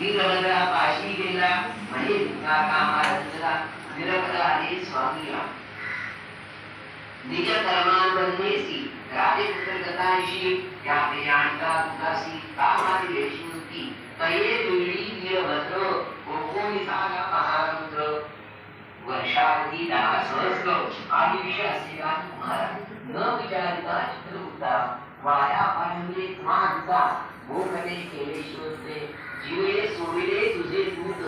वीरभद्रा पाशी गेला म्हणे तुका कामा रंजला निरपदा आले स्वामीला निज कर्मांबंधेसी राजेपुत्र गतांशी या प्रियांका तुकासी कामाची रेशमुक्ती कये वेळी वीरभद्र कोकोनिसाला महारुद्र वर्षावधी दहा सहस्र आयुष्य असेला तुम्हाला न विचारिता चित्रगुप्ता वाया पाहिजे माझा भोगले केले शोधले जीवे सोविले तुझे दूत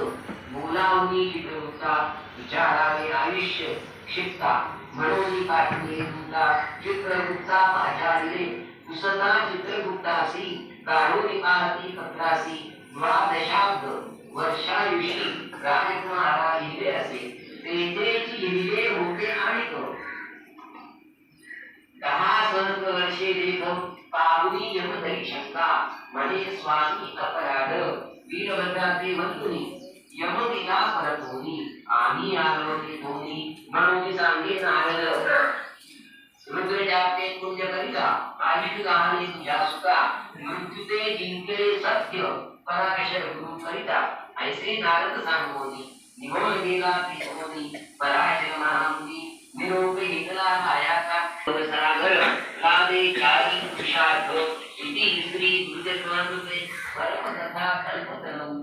बोलावणी चित्रगुप्ता विचारावे आयुष्य, क्षिप्ता म्हणून पाठवले दूता चित्रगुप्ता दिले पुसता चित्रगुप्तासी पाहती पत्रासी, द्वादशाब्द वर्षायुषी राजकुमारा लिहिले असे. तेथेच लिहिले होते आणि दहा सहस्र वर्षे लेख पाहुनी यमदरी शंका म्हणे स्वामी अपराध ವೀರಭದ್ರಾದ್ರಿ ವರ್ತುನಿ ಯಮುನಿಯ ಪರತೋನಿ ಆನಿ ಆಗಲೋನಿ ಭೂಮಿ ಮನೋನಿ ಸಾಂಗೆ ನಾಗದ रुद्र जाते पुण्य करिता आयुष कहानी सुजासुका मृत्यु से जिनके सत्य पराशर गुरु करिता ऐसे नारद सांगोनी निगम देगा त्रिशोनी पराशर महामुनि निरोप हितला काया का सरागर लादे चारी पुरुषार्थ इति स्त्री બીજા જોવાનું નહીં બરાબર કથા કરી પોતાનું